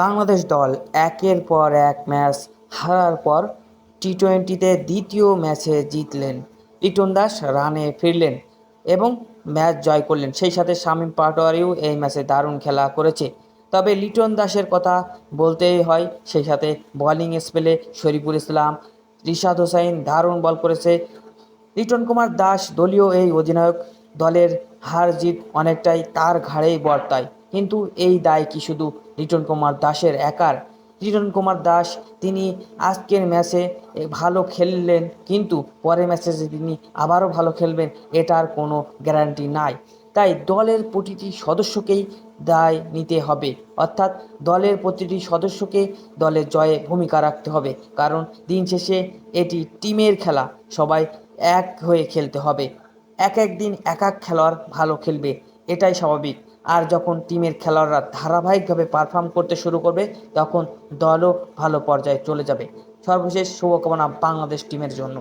বাংলাদেশ দল একের পর এক ম্যাচ হারার পর টি টোয়েন্টিতে দ্বিতীয় ম্যাচে জিতলেন। লিটন দাস রানে ফিরলেন এবং ম্যাচ জয় করলেন। সেই সাথে শামীম পাটোয়ারিও এই ম্যাচে দারুণ খেলা করেছে। তবে লিটন দাসের কথা বলতেই হয়, সেই সাথে বোলিং স্পেলে শরীফুল ইসলাম, রিশাদ হোসাইন দারুণ বল করেছে। লিটন কুমার দাস দলীয় এই অধিনায়ক দলের হার জিত অনেকটাই তার ঘাড়েই বর্তায়। কিন্তু এই দায় কি শুধু লিটন কুমার দাসের একার? লিটন কুমার দাস তিনি আজকের ম্যাচে ভালো খেললেন, কিন্তু পরের ম্যাচে তিনি আবারও ভালো খেলবেন এটার কোনো গ্যারান্টি নাই। তাই দলের প্রতিটি সদস্যকেই দায় নিতে হবে। অর্থাৎ দলের প্রতিটি সদস্যকে দলের জয়ে ভূমিকা রাখতে হবে। কারণ দিন শেষে এটি টিমের খেলা। সবাই এক হয়ে খেলতে হবে। এক এক দিন এক এক খেলোয়াড় ভালো খেলবে। এটাই স্বাভাবিক। আর যখন টিমের খেলোয়াড়রা ধারাবাহিকভাবে পারফর্ম করতে শুরু করবে, তখন দলও ভালো পর্যায়ে চলে যাবে। সর্বশেষ শুভকামনা বাংলাদেশ টিমের জন্য।